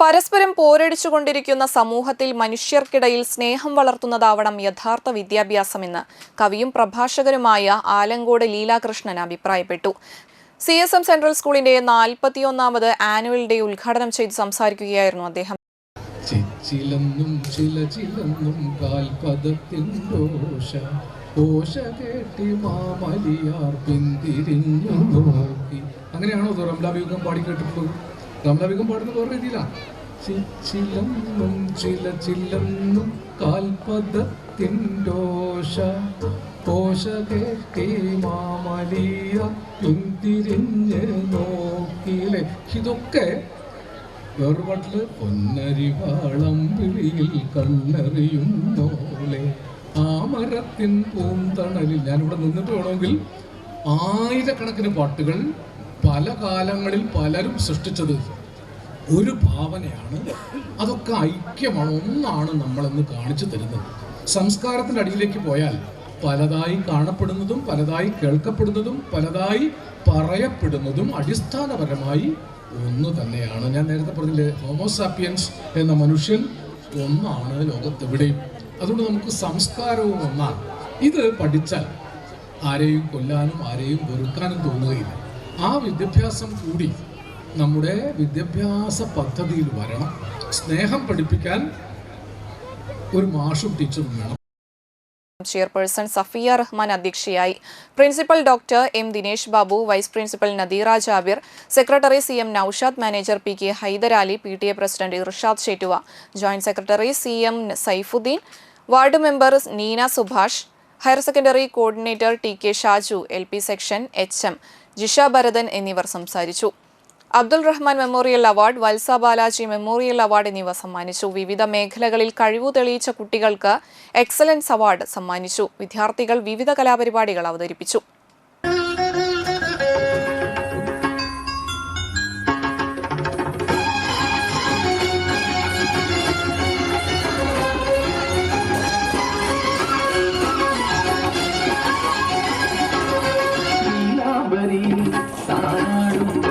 പരസ്പരം പോരടിച്ചുകൊണ്ടിരിക്കുന്ന സമൂഹത്തിൽ മനുഷ്യർക്കിടയിൽ സ്നേഹം വളർത്തുന്നതാവണം യഥാർത്ഥ വിദ്യാഭ്യാസമെന്ന് കവിയും പ്രഭാഷകരുമായ ആലങ്കോട് ലീലാകൃഷ്ണൻ അഭിപ്രായപ്പെട്ടു. സി എസ് എം സെൻട്രൽ സ്കൂളിന്റെ നാൽപ്പത്തിയൊന്നാമത് ആനുവൽ ഡേ ഉദ്ഘാടനം ചെയ്ത് സംസാരിക്കുകയായിരുന്നു അദ്ദേഹം. ചില മാമലിയാർ നോക്കി. അങ്ങനെയാണോ പാടി കേട്ടിട്ടുള്ളത്? റംലാബിയുഗം പാടുന്ന വേറെ രീതിയിലാണ് ചില ചില്ലെന്നും കാൽപദത്തിൻ ദോഷ ഓശ കേട്ടി മാമലിയാർ പിന്തിരിഞ്ഞ് നോക്കിയില്ലേ. ഇതൊക്കെ വേറൊരു പാട്ടിൽ പൊന്നരിവാളം വിളിയിൽ കണ്ണറിയും ആ മരത്തിൻ പൂന്തണലിൽ ഞാനിവിടെ നിന്നിട്ട് വേണമെങ്കിൽ ആയിരക്കണക്കിന് പാട്ടുകൾ പല കാലങ്ങളിൽ പലരും സൃഷ്ടിച്ചത് ഒരു ഭാവനയാണ്. അതൊക്കെ ഐക്യമാണ്. ഒന്നാണ് നമ്മളെന്ന് കാണിച്ചു തരുന്നത്. സംസ്കാരത്തിന്റെ അടിയിലേക്ക് പോയാൽ പലതായി കാണപ്പെടുന്നതും പലതായി കേൾക്കപ്പെടുന്നതും പലതായി പറയപ്പെടുന്നതും അടിസ്ഥാനപരമായി ഒന്ന് തന്നെയാണ്. ഞാൻ നേരത്തെ പറഞ്ഞില്ലേ ഹോമോസാപ്പിയൻസ് എന്ന മനുഷ്യൻ ഒന്നാണ് ലോകത്തെവിടെയും. അതുകൊണ്ട് നമുക്ക് സംസ്കാരവും ഒന്നാണ്. ഇത് പഠിച്ചാൽ ആരെയും കൊല്ലാനും ആരെയും വെറുക്കാനും തോന്നുകയില്ല. ആ വിദ്യാഭ്യാസം കൂടി നമ്മുടെ വിദ്യാഭ്യാസ പദ്ധതിയിൽ വരണം. സ്നേഹം പഠിപ്പിക്കാൻ ഒരു മാഷും ടീച്ചറും വേണം. ചെയർപേഴ്സൺ സഫിയ റഹ്മാൻ അധ്യക്ഷയായി. Principal doctor M Dinesh Babu vice principal Nadira Jabir secretary C M Noushad manager P K Hydarali P T A president Irshad Shettuva joint secretary C M Saifuddin ward member Neena Subhash higher secondary coordinator T K Shaju L P section H M Jisha Bharathan എന്നിവർ സംസാരിച്ചു. Abdul Rahman memorial award Valsa Balaji memorial award എന്നിവ സമ്മാനിച്ചു. വിവിധ മേഖലകളിൽ കഴിവു തെളിയിച്ച കുട്ടികൾക്ക് excellence award സമ്മാനിച്ചു. വിദ്യാർത്ഥികൾ വിവിധ കലാപരിപാടികൾ അവതരിപ്പിച്ചു. தாமரி தாடும்